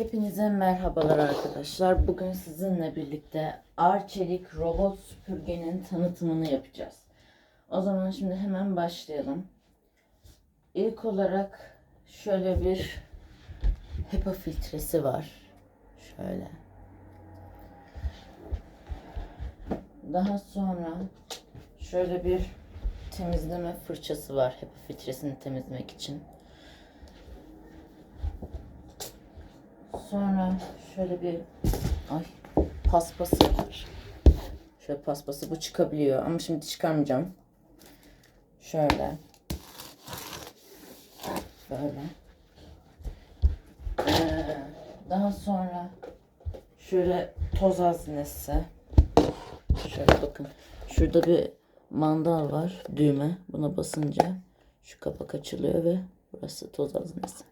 Hepinize merhabalar arkadaşlar. Bugün sizinle birlikte Arçelik robot süpürgenin tanıtımını yapacağız. O zaman şimdi hemen başlayalım. İlk olarak şöyle bir HEPA filtresi var. Şöyle. Daha sonra şöyle bir temizleme fırçası var HEPA filtresini temizlemek için. Sonra şöyle bir ay paspası var. Şöyle paspası bu çıkabiliyor ama şimdi çıkarmayacağım. Şöyle. Böyle. Ee, daha sonra şöyle toz haznesi. Şöyle bakın. Şurada bir mandal var. Düğme. Buna basınca şu kapak açılıyor ve burası toz haznesi.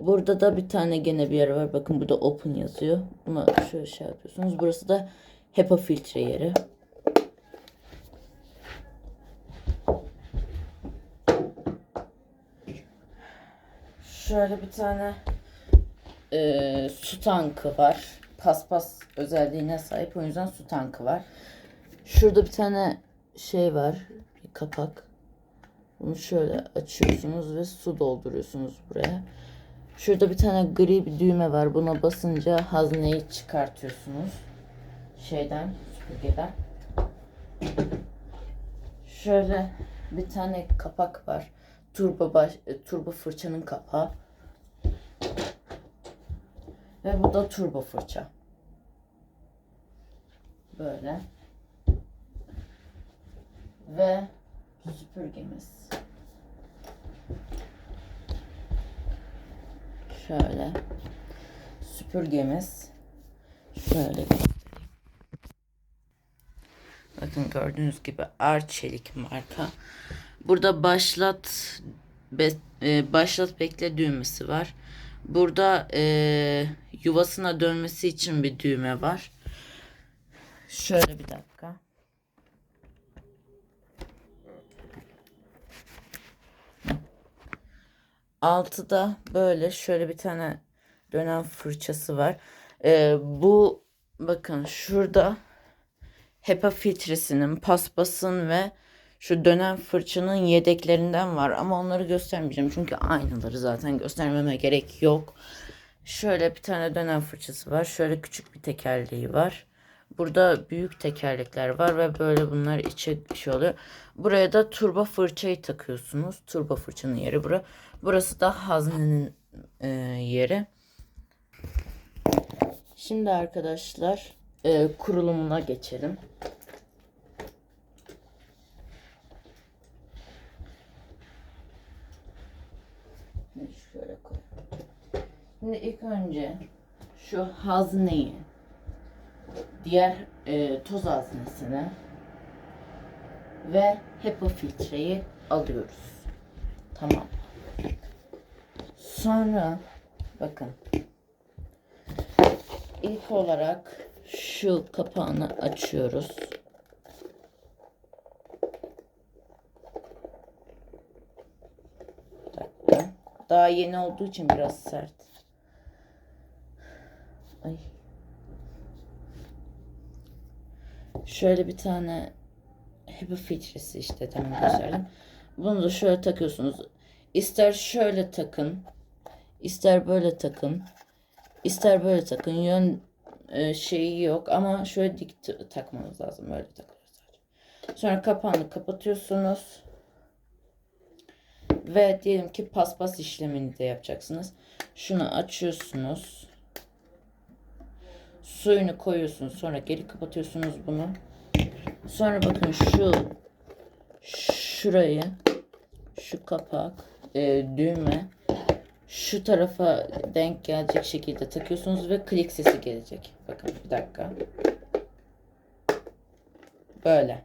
Burada da bir tane gene bir yer var. Bakın burada open yazıyor. Buna şöyle şey yapıyorsunuz. Burası da HEPA filtre yeri. Şöyle bir tane e, su tankı var. Paspas özelliğine sahip. O yüzden su tankı var. Şurada bir tane şey var. Bir kapak. Bunu şöyle açıyorsunuz ve su dolduruyorsunuz buraya. Şurada bir tane gri bir düğme var. Buna basınca hazneyi çıkartıyorsunuz. Şeyden, süpürgeden. Şöyle bir tane kapak var. Turbo baş, e, turbo fırçanın kapağı. Ve bu da turbo fırça. Böyle. Ve süpürgemiz. Şöyle. Süpürgemiz. Şöyle. Bakın gördüğünüz gibi Arçelik marka. Burada başlat be, e, başlat bekle düğmesi var. Burada e, yuvasına dönmesi için bir düğme var. Şöyle bir dakika. Altıda böyle şöyle bir tane dönen fırçası var. Ee, bu bakın şurada HEPA filtresinin, paspasın ve şu dönen fırçanın yedeklerinden var. Ama onları göstermeyeceğim. Çünkü aynıları zaten göstermeme gerek yok. Şöyle bir tane dönen fırçası var. Şöyle küçük bir tekerleği var. Burada büyük tekerlekler var ve böyle bunlar içe şey oluyor. Buraya da turbo fırçayı takıyorsunuz. Turbo fırçanın yeri bura. Burası da haznenin e, yeri. Şimdi arkadaşlar e, kurulumuna geçelim. Şöyle koy. Şimdi ilk önce şu hazneyi diğer e, toz haznesine ve HEPA filtreyi alıyoruz. Tamam. Sonra bakın ilk olarak şu kapağını açıyoruz. Daha yeni olduğu için biraz sert. Ay. Şöyle bir tane HEPA filtresi işte tamam gösterdim. Bunu da şöyle takıyorsunuz. İster şöyle takın. ister böyle takın. ister böyle takın. Yön e, şeyi yok ama şöyle dik takmanız lazım. Böyle takılıyor sadece. Sonra kapağını kapatıyorsunuz. Ve diyelim ki paspas işlemini de yapacaksınız. Şunu açıyorsunuz. Suyunu koyuyorsunuz. Sonra geri kapatıyorsunuz bunu. Sonra bakın şu şurayı şu kapak e, düğme şu tarafa denk gelecek şekilde takıyorsunuz ve klik sesi gelecek. Bakın bir dakika. Böyle.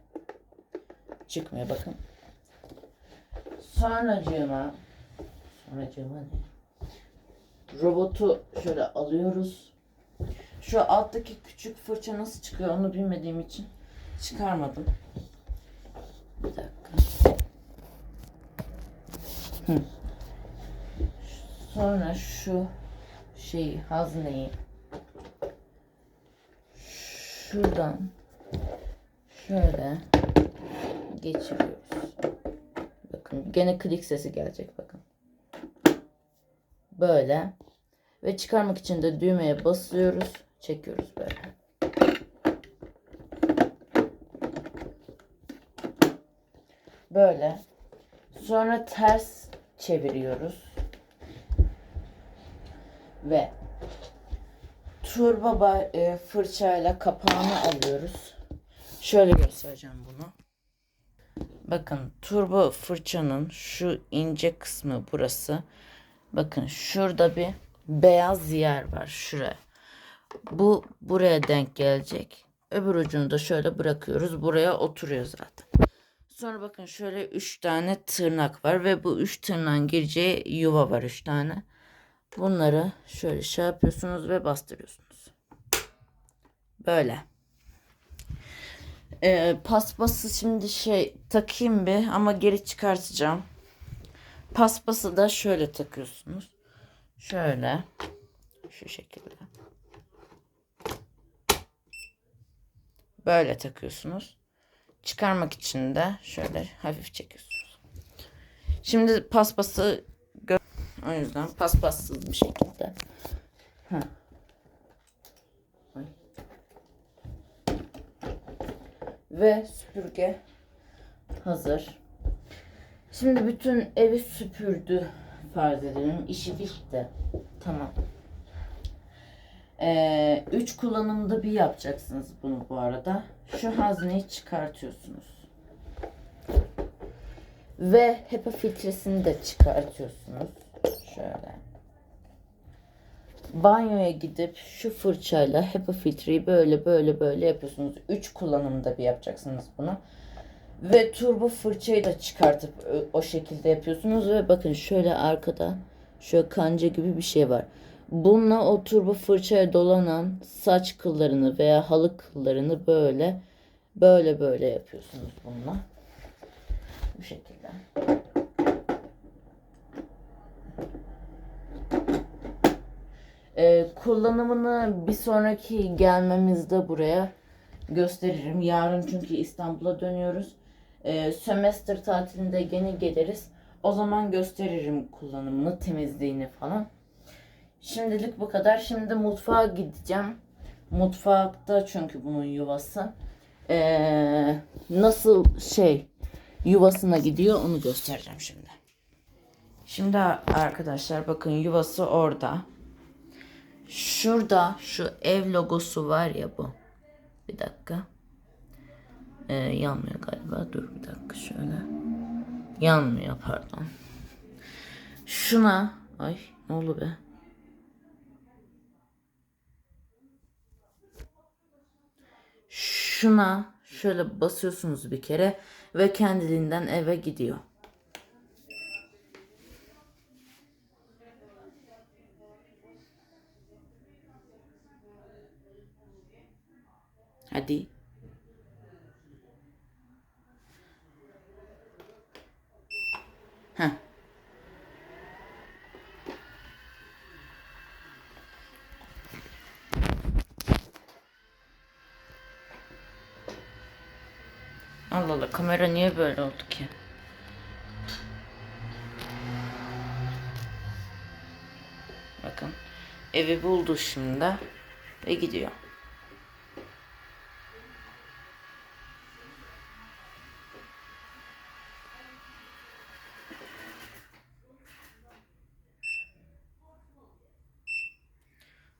Çıkmıyor bakın. Sonracığıma sonracığıma ne? Robotu şöyle alıyoruz. Şu alttaki küçük fırça nasıl çıkıyor onu bilmediğim için çıkarmadım. Bir dakika. Hı. Sonra şu şeyi hazneyi şuradan şöyle geçiriyoruz. Bakın gene klik sesi gelecek bakın. Böyle ve çıkarmak için de düğmeye basıyoruz, çekiyoruz böyle. Böyle. Sonra ters çeviriyoruz. Ve turbo ba- e, fırçayla kapağını alıyoruz. Şöyle göstereceğim bunu. Bakın turbo fırçanın şu ince kısmı burası. Bakın şurada bir beyaz yer var şuraya. Bu buraya denk gelecek. Öbür ucunu da şöyle bırakıyoruz. Buraya oturuyor zaten. Sonra bakın şöyle 3 tane tırnak var ve bu 3 tırnağın gireceği yuva var 3 tane. Bunları şöyle şey yapıyorsunuz ve bastırıyorsunuz. Böyle. Ee, paspası şimdi şey takayım bir ama geri çıkartacağım. Paspası da şöyle takıyorsunuz. Şöyle. Şu şekilde. Böyle takıyorsunuz. Çıkarmak için de şöyle hafif çekiyorsunuz. Şimdi paspası o yüzden paspassız bir şekilde. Ay. Ve süpürge hazır. Şimdi bütün evi süpürdü farz edelim. İşi bitti. Tamam. Ee, üç kullanımda bir yapacaksınız bunu bu arada. Şu hazneyi çıkartıyorsunuz. Ve HEPA filtresini de çıkartıyorsunuz. Şöyle. Banyoya gidip şu fırçayla HEPA filtreyi böyle böyle böyle yapıyorsunuz. Üç kullanımda bir yapacaksınız bunu. Ve turbo fırçayı da çıkartıp o şekilde yapıyorsunuz. Ve bakın şöyle arkada şöyle kanca gibi bir şey var. Bununla o turbo fırçaya dolanan saç kıllarını veya halı kıllarını böyle böyle böyle yapıyorsunuz bununla. Bu şekilde. Ee, kullanımını bir sonraki gelmemizde buraya gösteririm. Yarın çünkü İstanbul'a dönüyoruz. Ee, sömestr tatilinde gene geliriz. O zaman gösteririm kullanımını, temizliğini falan. Şimdilik bu kadar. Şimdi mutfağa gideceğim. Mutfakta çünkü bunun yuvası. Ee, nasıl şey yuvasına gidiyor onu göstereceğim şimdi. Şimdi arkadaşlar bakın yuvası orada. Şurada şu ev logosu var ya bu. Bir dakika. Ee, yanmıyor galiba. Dur bir dakika şöyle. Yanmıyor pardon. Şuna ay ne oldu be? Şuna şöyle basıyorsunuz bir kere ve kendiliğinden eve gidiyor. Hadi. Allah Allah kamera niye böyle oldu ki? Bakın evi buldu şimdi ve gidiyor.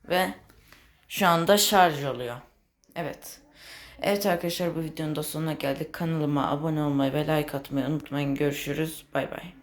Ve şu anda şarj oluyor. Evet. Evet arkadaşlar bu videonun da sonuna geldik. Kanalıma abone olmayı ve like atmayı unutmayın. Görüşürüz. Bay bay.